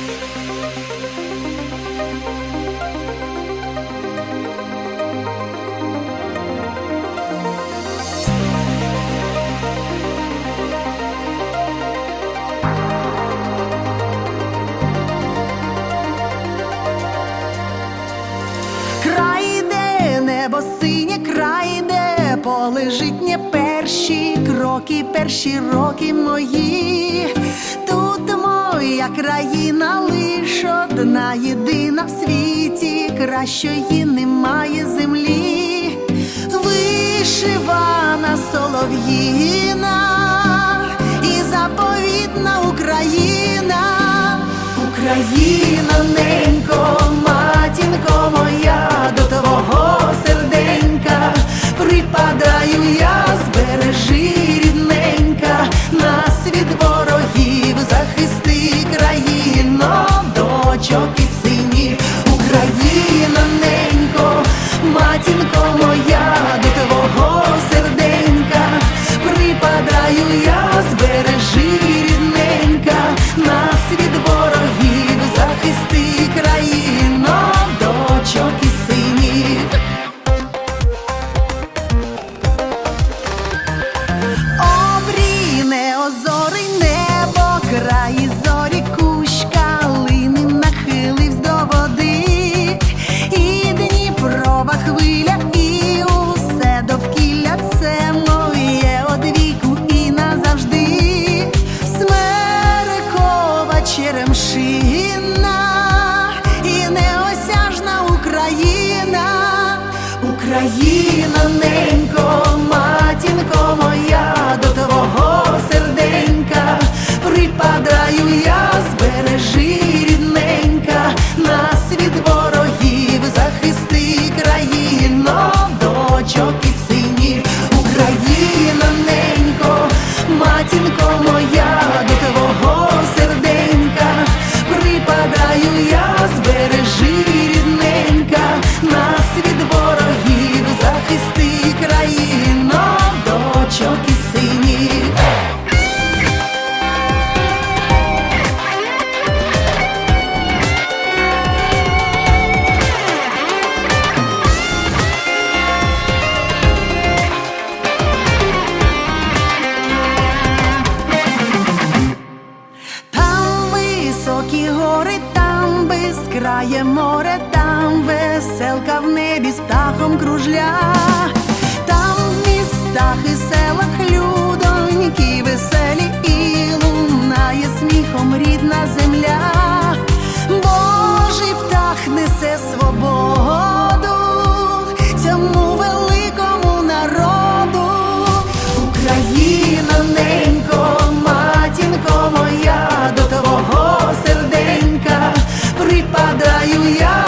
Thank you. Де полежить не перші кроки, перші роки мої. Тут моя країна лиш одна єдина в світі, кращої немає землі, вишивана солов'їна і заповітна Україна. Україна, ненько, you. Сяє море, там веселка в небі з птахом кружля, там в містах і падаю я.